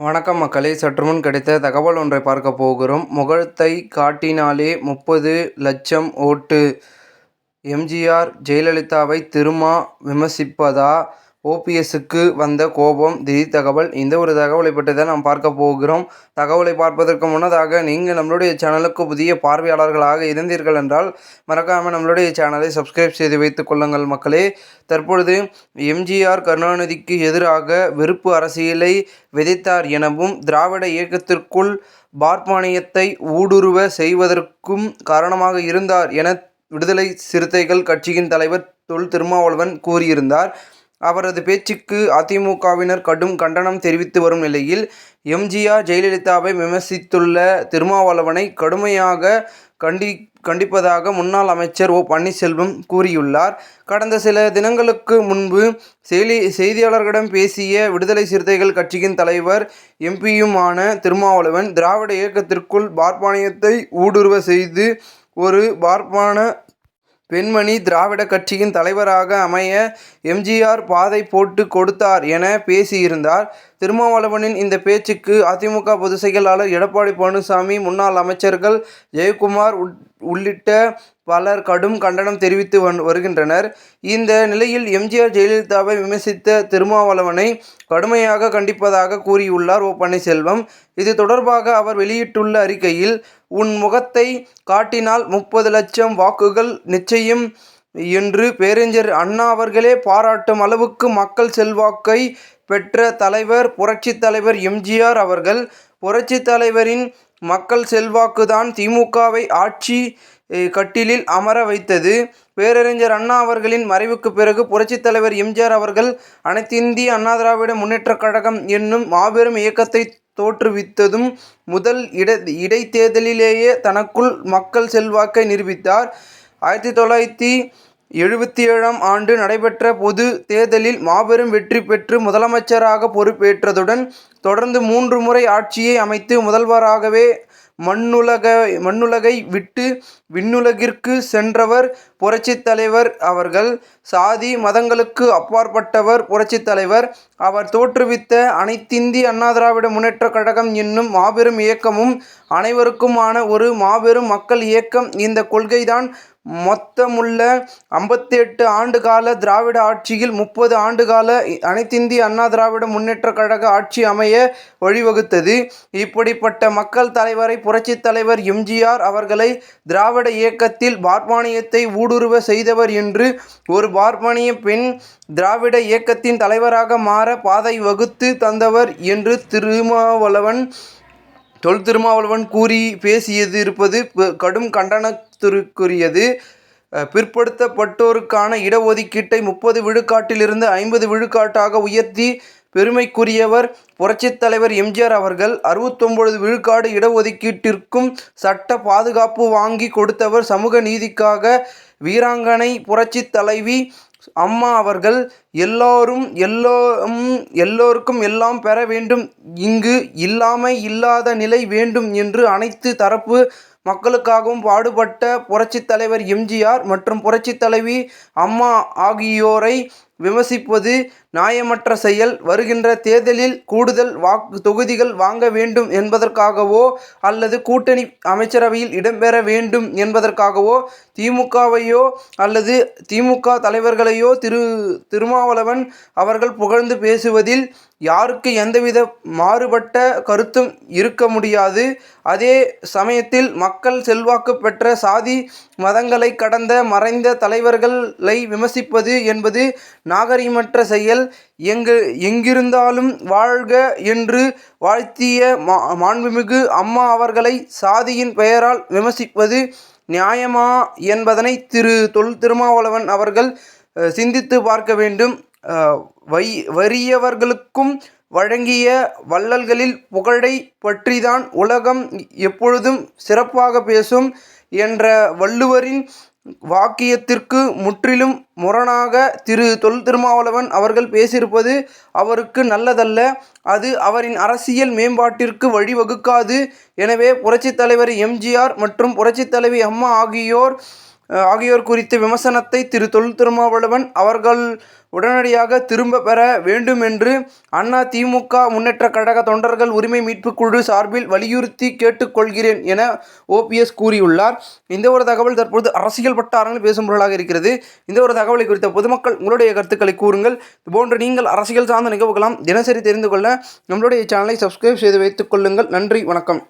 வணக்கம் மக்களே. சற்றுமுன் கிடைத்த தகவல் ஒன்றை பார்க்க போகிறோம். முகத்தை காட்டினாலே முப்பது லட்சம் ஓட்டு. எம்ஜிஆர் ஜெயலலிதாவை திருமா விமர்சிப்பதா? ஓபிஎஸ்ஸுக்கு வந்த கோபம் திடீர் தகவல். இந்த ஒரு தகவலை பற்றி தான் நாம் பார்க்க போகிறோம். தகவலை பார்ப்பதற்கு முன்னதாக நீங்கள் நம்மளுடைய சேனலுக்கு புதிய பார்வையாளர்களாக இருந்தீர்கள் என்றால் மறக்காமல் நம்மளுடைய சேனலை சப்ஸ்கிரைப் செய்து வைத்துக் கொள்ளுங்கள் மக்களே. தற்பொழுது எம்ஜிஆர் கருணாநிதிக்கு எதிராக வெறுப்பு அரசியலை விதைத்தார் எனவும் திராவிட இயக்கத்திற்குள் பார்ப்பானியத்தை ஊடுருவ செய்வதற்கும் காரணமாக இருந்தார் என விடுதலை சிறுத்தைகள் கட்சியின் தலைவர் தொல் திருமாவளவன் கூறியிருந்தார். அவரது பேச்சுக்கு அதிமுகவினர் கடும் கண்டனம் தெரிவித்து வரும் நிலையில் எம்ஜிஆர் ஜெயலலிதாவை விமர்சித்துள்ள திருமாவளவனை கடுமையாக கண்டி கண்டிப்பதாக முன்னாள் அமைச்சர் ஓ. பன்னீர்செல்வம் கூறியுள்ளார். கடந்த சில தினங்களுக்கு முன்பு செய்தி செய்தியாளர்களிடம் பேசிய விடுதலை சிறுத்தைகள் கட்சியின் தலைவர் எம்பியுமான திருமாவளவன் திராவிட இயக்கத்திற்குள் பார்ப்பானியத்தை ஊடுருவ செய்து ஒரு பார்ப்பான பெண்மணி திராவிட கட்சியின் தலைவராக அமைய எம்ஜிஆர் பாதை போட்டு கொடுத்தார் என பேசியிருந்தார். திருமாவளவனின் இந்த பேச்சுக்கு அதிமுக பொதுச் செயலாளர் எடப்பாடி பழனிசாமி முன்னாள் அமைச்சர்கள் ஜெயக்குமார் உள்ளிட்ட பலர் கடும் கண்டனம் தெரிவித்து வருகின்றனர். இந்த நிலையில் எம்ஜிஆர் ஜெயலலிதாவை விமர்சித்த திருமாவளவனை கடுமையாக கண்டிப்பதாக கூறியுள்ளார் ஓ பன்னீர்செல்வம். இது தொடர்பாக அவர் வெளியிட்டுள்ள அறிக்கையில் உன் முகத்தை காட்டினால் முப்பது லட்சம் வாக்குகள் நிச்சயம் என்று பேரறிஞர் அண்ணா அவர்களே பாராட்டும் அளவுக்கு மக்கள் செல்வாக்கை பெற்ற தலைவர் புரட்சித் தலைவர் எம்ஜிஆர் அவர்கள். புரட்சி தலைவரின் மக்கள் செல்வாக்குதான் திமுகவை ஆட்சி கட்டிலில் அமர வைத்தது. பேரறிஞர் அண்ணா அவர்களின் மறைவுக்கு பிறகு புரட்சித் தலைவர் எம்ஜிஆர் அவர்கள் அனைத்திந்திய அண்ணா திராவிட முன்னேற்றக் கழகம் என்னும் மாபெரும் இயக்கத்தை தோற்றுவித்ததும் முதல் இட இடைத்தேர்தலிலேயே தனக்குள் மக்கள் செல்வாக்கை நிரூபித்தார். ஆயிரத்தி தொள்ளாயிரத்தி எழுபத்தி ஏழாம் ஆண்டு நடைபெற்ற பொது தேர்தலில் மாபெரும் வெற்றி பெற்று முதலமைச்சராக பொறுப்பேற்றதுடன் தொடர்ந்து மூன்று முறை ஆட்சியை அமைத்து முதல்வராகவே மண்ணுலக மண்ணுலகை விட்டு விண்ணுலகிற்கு சென்றவர் புரட்சித் தலைவர் அவர்கள். சாதி மதங்களுக்கு அப்பாற்பட்டவர் புரட்சித் தலைவர். அவர் தோற்றுவித்த அனைத்திந்திய அண்ணா திராவிட முன்னேற்றக் கழகம் என்னும் மாபெரும் இயக்கமும் அனைவருக்குமான ஒரு மாபெரும் மக்கள் இயக்கம் இந்த கொள்கைதான். மொத்தமுள்ள ஐம்பத்தி எட்டு ஆண்டு கால திராவிட ஆட்சியில் முப்பது ஆண்டு கால அனைத்திந்திய அண்ணா திராவிட முன்னேற்ற கழக ஆட்சி அமைய வழிவகுத்தது. இப்படிப்பட்ட மக்கள் தலைவரை புரட்சித் தலைவர் எம்ஜிஆர் அவர்களை திராவிட இயக்கத்தில் பார்ப்பானியத்தை ஊடுருவ செய்தவர் என்று ஒரு பார்ப்பானிய பெண் திராவிட இயக்கத்தின் தலைவராக மாற பாதை வகுத்து தந்தவர் என்று திருமாவளவன் தொல் திருமாவளவன் கூறி பேசியது இருப்பது கடும் கண்டன கண்டனத்திற்குரியது பிற்படுத்தப்பட்டோருக்கான இடஒதுக்கீட்டை முப்பது விழுக்காட்டிலிருந்து ஐம்பது விழுக்காட்டாக உயர்த்தி பெருமைக்குரியவர் புரட்சித் தலைவர் எம்ஜிஆர் அவர்கள் அறுபத்தொம்பது விழுக்காடு இடஒதுக்கீட்டிற்கும் சட்ட பாதுகாப்பு வாங்கி கொடுத்தவர் சமூக நீதிக்காக வீராங்கனை புரட்சித் தலைவி அம்மா அவர்கள் எல்லோரும் எல்லோரும் எல்லோருக்கும் எல்லாம் பெற வேண்டும். இங்கு இல்லாமை இல்லாத நிலை வேண்டும் என்று அனைத்து தரப்பு மக்களுக்காகவும் பாடுபட்ட புரட்சித் தலைவர் எம்ஜிஆர் மற்றும் புரட்சித் தலைவி அம்மா ஆகியோரை விமர்சிப்பது நியாயமற்ற செயல். வருகின்ற தேர்தலில் கூடுதல் வாக்கு தொகுதிகள் வாங்க வேண்டும் என்பதற்காகவோ அல்லது கூட்டணி அமைச்சரவையில் இடம்பெற வேண்டும் என்பதற்காகவோ திமுகவையோ அல்லது திமுக தலைவர்களையோ திரு திருமாவளவன் அவர்கள் புகழ்ந்து பேசுவதில் யாருக்கு எந்தவித மாறுபட்ட கருத்தும் இருக்க முடியாது. அதே சமயத்தில் மக்கள் செல்வாக்கு பெற்ற சாதி மதங்களை கடந்த மறைந்த தலைவர்களை விமர்சிப்பது என்பது நாகரிகமற்ற செயல். எங்கு எங்கிருந்தாலும் வாழ்க என்று வாழ்த்திய மா மாண்புமிகு அம்மா அவர்களை சாதியின் பெயரால் விமர்சிப்பது நியாயமா என்பதனை திரு தொல் திருமாவளவன் அவர்கள் சிந்தித்து பார்க்க வேண்டும். வை வறியவர்களுக்கும் வழங்கிய வள்ளல்களில் புகழை பற்றிதான் உலகம் எப்பொழுதும் சிறப்பாக பேசும் என்ற வள்ளுவரின் வாக்கியத்திற்கு முற்றிலும் முரணாக திரு தொல் திருமாவளவன் அவர்கள் பேசியிருப்பது அவருக்கு நல்லதல்ல. அது அவரின் அரசியல் மேம்பாட்டிற்கு வழிவகுக்காது. எனவே புரட்சித் தலைவர் எம்ஜிஆர் மற்றும் புரட்சித் தலைவி அம்மா ஆகியோர் ஆகியோர் குறித்த விமர்சனத்தை திரு தொல் திருமாவளவன் அவர்கள் உடனடியாக திரும்ப பெற வேண்டும் என்று அண்ணா திமுக முன்னேற்ற கழக தொண்டர்கள் உரிமை மீட்பு குழு சார்பில் வலியுறுத்தி கேட்டுக்கொள்கிறேன் என ஓபிஎஸ் கூறியுள்ளார். இந்த ஒரு தகவல் தற்போது அரசியல் வட்டாரங்கள் பேசும் பொருளாக இருக்கிறது. இந்த ஒரு தகவலை குறித்த பொதுமக்கள் உங்களுடைய கருத்துக்களை கூறுங்கள். இதுபோன்று நீங்கள் அரசியல் சார்ந்த நிகழ்வுகளாம் தினசரி தெரிந்து கொள்ள நம்மளுடைய சேனலை சப்ஸ்கிரைப் செய்து வைத்துக் கொள்ளுங்கள். நன்றி வணக்கம்.